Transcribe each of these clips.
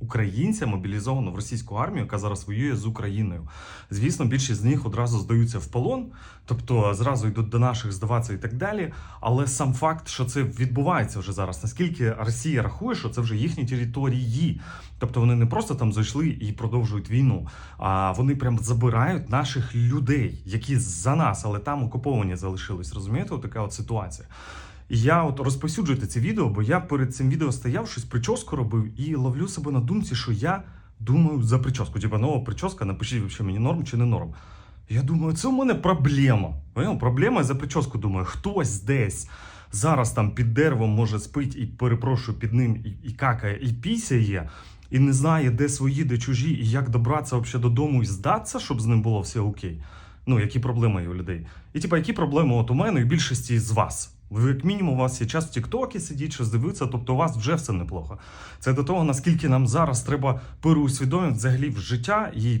українця мобілізовано в російську армію, яка зараз воює з Україною. Звісно, більшість з них одразу здаються в полон, тобто зразу йдуть до наших здаватися і так далі. Але сам факт, що це відбувається вже зараз, наскільки Росія рахує, що це вже їхні території. Тобто вони не просто там зайшли і продовжують війну, а вони прям забирають наших людей, які за нас, але там окуповані залишились. Розумієте, така от ситуація. Я от розповсюджуйте це відео, бо я перед цим відео стояв, щось прическу робив і ловлю себе на думці, що я думаю за прическу. Типа нова прическа, напишіть вообще мені норм чи не норм. Я думаю, це у мене проблема. Проблема за прическу думаю, хтось десь зараз там під деревом може спить і перепрошую під ним і, і какає, і пісяє, і не знає, де свої, де чужі, і як добратися взагалі додому і здатися, щоб з ним було все окей. Ну, які проблеми є у людей. І типа, які проблеми от у мене і більшості з вас. Ви, як мінімум, у вас є час в Тіктокі сидіть, щось дивитися, тобто у вас вже все неплохо. Це до того, наскільки нам зараз треба переусвідомити взагалі в життя і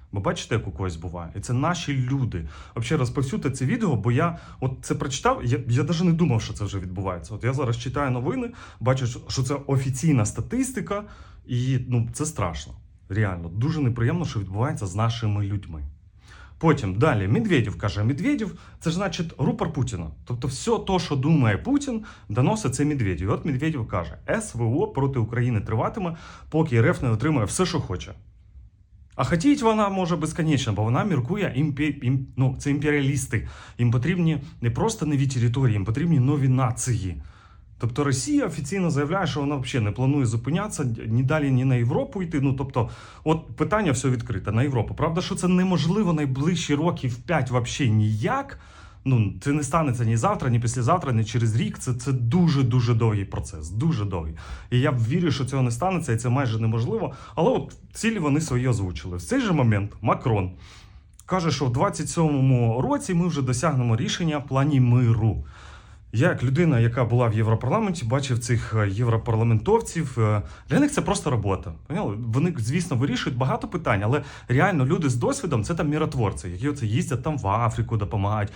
Бо бачите, як у когось буває. І це наші люди. Взагалі розповсюдьте це відео, бо я от це прочитав. Я, я навіть не думав, що це вже відбувається. От я зараз читаю новини, бачу, що- це офіційна статистика, і ну це страшно. Реально, дуже неприємно, що відбувається з нашими людьми. Потім далі Медведєв каже: Медведєв це ж значить рупор Путіна. Тобто, все то, що думає Путін, доносить це Медведєв. І От Медведєв каже: СВО проти України триватиме, поки РФ не отримає все, що хоче. А хотіть вона може безконечно, бо вона міркує імпі... ім... ну, це імперіалісти. Їм потрібні не просто нові території, їм потрібні нові нації. Тобто Росія офіційно заявляє, що вона взагалі не планує зупинятися ні далі, ні на Європу йти. Ну тобто, от питання все відкрите на Європу. Правда, що це неможливо найближчі років 5 взагалі ніяк. Ну, це не станеться ні завтра, ні післязавтра, ні через рік. Це, це дуже дуже довгий процес, дуже довгий. І я вірю, що цього не станеться, і це майже неможливо. Але от цілі вони свої озвучили. В цей же момент Макрон каже, що в 27-му році ми вже досягнемо рішення в плані миру. Я, як людина, яка була в Європарламенті, бачив цих е, європарламентовців. е, Для них це просто робота. Поняли? Вони, звісно, вирішують багато питань, але реально люди з досвідом це там міротворці, які оце їздять там в Африку, допомагають.